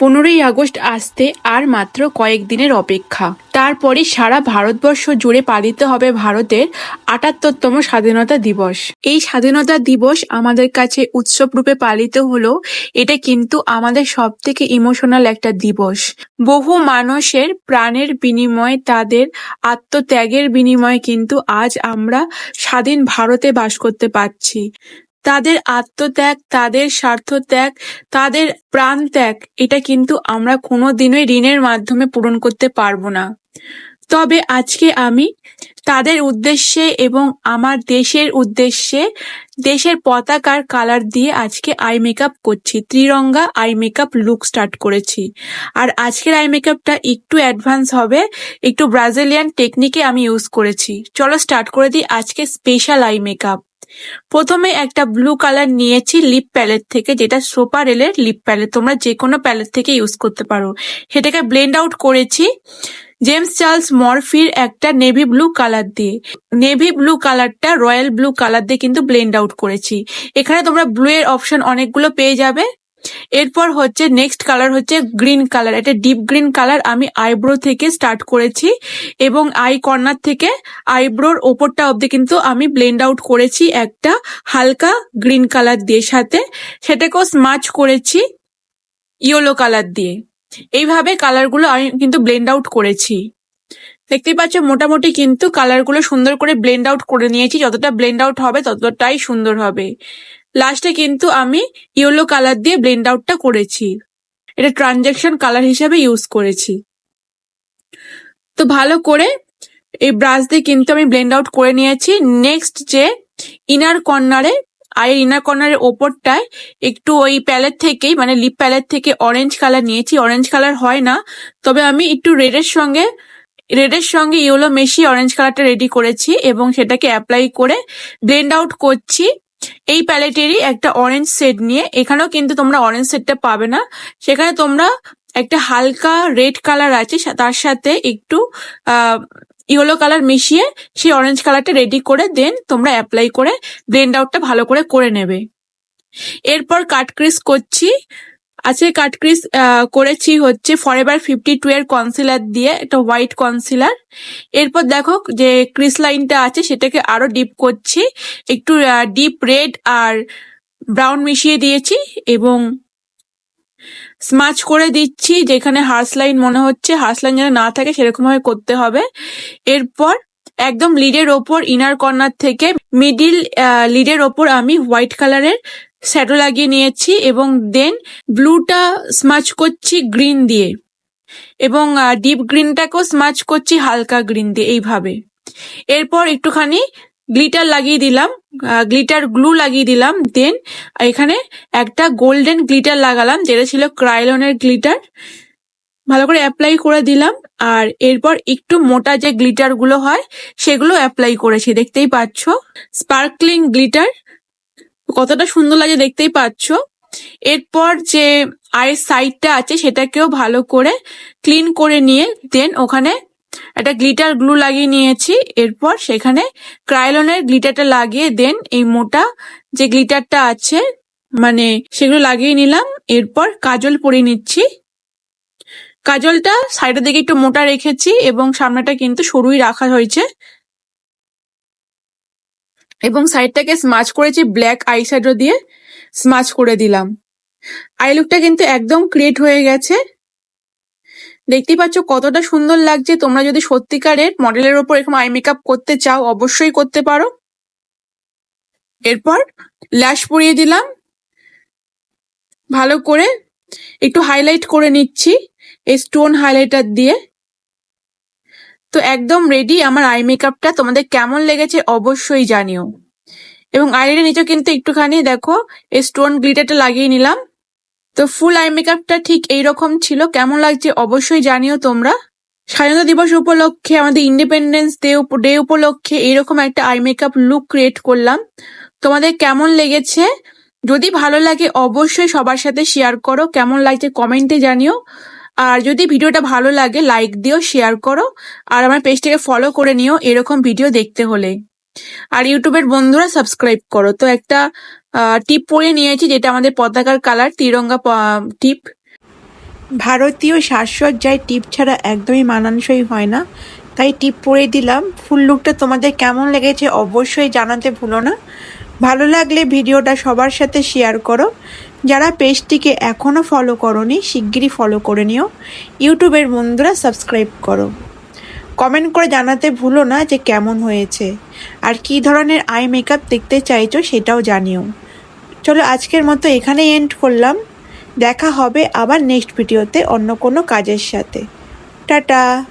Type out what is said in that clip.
পনেরোই আগস্ট আসতে আর মাত্র কয়েকদিনের অপেক্ষা। তারপরে সারা ভারতবর্ষ জুড়ে পালিত হবে ভারতের আটাত্তরতম স্বাধীনতা দিবস। এই স্বাধীনতা দিবস আমাদের কাছে উৎসব রূপে পালিত হলো, এটা কিন্তু আমাদের সব থেকে ইমোশনাল একটা দিবস। বহু মানুষের প্রাণের বিনিময়ে, তাদের আত্মত্যাগের বিনিময়ে কিন্তু আজ আমরা স্বাধীন ভারতে বাস করতে পারছি। তাদের আত্মত্যাগ, তাদের স্বার্থত্যাগ, তাদের প্রাণ ত্যাগ এটা কিন্তু আমরা কোনোদিনই ঋণের মাধ্যমে পূরণ করতে পারব না। তবে আজকে আমি তাদের উদ্দেশ্যে এবং আমার দেশের উদ্দেশ্যে দেশের পতাকার কালার দিয়ে আজকে আই মেকআপ করছি। ত্রিরঙ্গা আই মেকআপ লুক স্টার্ট করেছি। আর আজকের আই মেকআপটা একটু অ্যাডভান্স হবে, একটু ব্রাজিলিয়ান টেকনিকে আমি ইউজ করেছি। চলো স্টার্ট করে দিই আজকে স্পেশাল আই মেকআপ। প্রথমে একটা ব্লু কালার নিয়েছি লিপ প্যালেট থেকে, যেটা সোপা রেলের লিপ প্যালেট তোমরা যে কোনো প্যালেট থেকে ইউজ করতে পারো। সেটাকে ব্লেন্ড আউট করেছি। জেমস চার্লস মরফির একটা নেভি ব্লু কালার দিয়ে। নেভি ব্লু কালারটা রয়্যাল ব্লু কালার দিয়ে কিন্তু ব্লেন্ড আউট করেছি। এখানে তোমরা ব্লু এর অপশন অনেকগুলো পেয়ে যাবে। এরপর হচ্ছে নেক্সট কালার হচ্ছে গ্রিন কালার এটা ডিপ গ্রিন কালার আমি আইব্রো থেকে স্টার্ট করেছি এবং আই কর্নার থেকে আইব্রোর ওপরটা অব্দি কিন্তু আমি ব্লেন্ড আউট করেছি একটা হালকা গ্রিন কালার দিয়ে সাথে। সেটাকেও স্মাচ করেছি ইয়েলো কালার দিয়ে। এইভাবে কালারগুলো আমি কিন্তু ব্লেন্ড আউট করেছি। দেখতেই পাচ্ছ মোটামুটি কিন্তু কালারগুলো সুন্দর করে ব্লেন্ড আউট করে নিয়েছি। যতটা ব্লেন্ড আউট হবে ততটাই সুন্দর হবে। লাস্টে কিন্তু আমি ইয়েলো কালার দিয়ে ব্লেন্ড আউটটা করেছি। এটা ট্রানজ্যাকশন কালার হিসাবে ইউজ করেছি। তো ভালো করে এই ব্রাশ দিয়ে কিন্তু আমি ব্লেন্ড আউট করে নিয়েছি। নেক্সট যে ইনার কর্নারে আয়ের ইনার কর্নারের ওপরটায় একটু ওই প্যালেট থেকেই মানে লিপ প্যালেট থেকে অরেঞ্জ কালার নিয়েছি। অরেঞ্জ কালার হয় না। তবে আমি একটু রেডের সঙ্গে রেডের সঙ্গে ইয়েলো মেশি অরেঞ্জ কালারটা রেডি করেছি এবং সেটাকে অ্যাপ্লাই করে ব্লেন্ড আউট করছি। এই প্যালেটেরই একটা অরেঞ্জ সেট নিয়ে, এখানেও কিন্তু তোমরা অরেঞ্জ সেটটা পাবে না। সেখানে তোমরা একটা হালকা রেড কালার আছে তার সাথে একটু ইয়েলো কালার মিশিয়ে সেই অরেঞ্জ কালারটা রেডি করে দেন তোমরা অ্যাপ্লাই করে ব্লেন্ড আউটটা ভালো করে করে নেবে। এরপর কাট ক্রিস করছি। আজকে কাট ক্রিস করেছি হচ্ছে ফরএভার ফিফটি টু এর কনসিলার দিয়ে, একটা হোয়াইট কনসিলার এরপর দেখো যে ক্রিস লাইনটা আছে, সেটাকে আরও ডিপ করছি। একটু ডিপ রেড আর ব্রাউন মিশিয়ে দিয়েছি এবং স্মাচ করে দিচ্ছি, যেখানে হার্স লাইন মনে হচ্ছে। হার্স লাইন যেন না থাকে সেরকম ভাবে করতে হবে। এরপর একদম লিডের ওপর ইনার কর্নার থেকে মিডিল লিডের ওপর আমি হোয়াইট কালারের শ্যাডো লাগিয়ে নিয়েছি এবং দেন ব্লুটা স্মাচ করছি গ্রিন দিয়ে। এবং ডিপ গ্রিনটাকেও স্মাচ করছি হালকা গ্রিন দিয়ে এইভাবে। এরপর একটুখানি গ্লিটার লাগিয়ে দিলাম গ্লিটার গ্লু লাগিয়ে দিলাম, দেন এখানে একটা গোল্ডেন গ্লিটার লাগালাম, যেটা ছিল ক্রাইলনের গ্লিটার। ভালো করে অ্যাপ্লাই করে দিলাম, আর এরপর একটু মোটা যে গ্লিটারগুলো হয়, সেগুলো অ্যাপ্লাই করেছি, দেখতেই পাচ্ছ। স্পার্কলিং গ্লিটার কতটা সুন্দর লাগে দেখতেই পাচ্ছ। এরপর যে আয়ের সাইডটা আছে, সেটাকেও ভালো করে ক্লিন করে নিয়ে দেন ওখানে একটা গ্লিটার গ্লু লাগিয়ে নিয়েছি। এরপর সেখানে ক্রাইলনের গ্লিটারটা লাগিয়ে দেন এই মোটা যে গ্লিটারটা আছে মানে সেগুলো লাগিয়ে নিলাম। এরপর কাজল পরিয়ে নিচ্ছি। কাজলটা সাইডের দিকে একটু মোটা রেখেছি এবং সামনেটা কিন্তু সরুই রাখা হয়েছে। এবং সাইডটাকে স্মাচ করেছি ব্ল্যাক আই শ্যাডো দিয়ে স্মাচ করে দিলাম। আই লুকটা কিন্তু একদম ক্রিয়েট হয়ে গেছে। দেখতেই পাচ্ছ কতটা সুন্দর লাগছে। তোমরা যদি সত্যিকারের মডেলের ওপর এরকম আই মেকআপ করতে চাও, অবশ্যই করতে পারো। এরপর ল্যাশ পরিয়ে দিলাম। ভালো করে একটু হাইলাইট করে নিচ্ছি, এই স্টোন হাইলাইটার দিয়ে। তো একদম রেডি আমার আই মেকআপটা তোমাদের কেমন লেগেছে অবশ্যই জানিও। এবং আইলাইনের নিচেও কিন্তু একটুখানি দেখো, এই স্টোন গ্লিটারটা লাগিয়ে নিলাম। তো ফুল আই মেকআপটা ঠিক এইরকম ছিল, কেমন লাগছে অবশ্যই জানিও তোমরা। স্বাধীনতা দিবস উপলক্ষে, আমাদের ইন্ডিপেন্ডেন্স ডে ডে উপলক্ষে এইরকম একটা আই মেকআপ লুক ক্রিয়েট করলাম। তোমাদের কেমন লেগেছে? যদি ভালো লাগে অবশ্যই সবার সাথে শেয়ার করো, কেমন লাগছে কমেন্টে জানিও। আর যদি ভিডিওটা ভালো লাগে লাইক দিও শেয়ার করো, আর আমার পেজটাকে ফলো করে নিও এরকম ভিডিও দেখতে হলে। আর ইউটিউবের বন্ধুরা সাবস্ক্রাইব করো। তো একটা টিপ পরে নিয়েছি যেটা আমাদের পতাকার কালার তিরঙ্গা টিপ ভারতীয় সাজসজ্জায় টিপ ছাড়া একদমই মানানসই হয় না। তাই টিপ পরে দিলাম। ফুল লুকটা তোমাদের কেমন লেগেছে অবশ্যই জানাতে ভুলো না। ভালো লাগলে ভিডিওটা সবার সাথে শেয়ার করো। যারা পেজটিকে এখনও ফলো করনি, শিগগিরই ফলো করে নিও। ইউটিউবের বন্ধুরা সাবস্ক্রাইব করো। কমেন্ট করে জানাতে ভুলো না যে কেমন হয়েছে। আর কী ধরনের আই মেকআপ দেখতে চাইছো সেটাও জানিও। চলো আজকের মতো এখানেই এন্ড করলাম। দেখা হবে আবার নেক্সট ভিডিওতে অন্য কোনো কাজের সাথে। টাটা!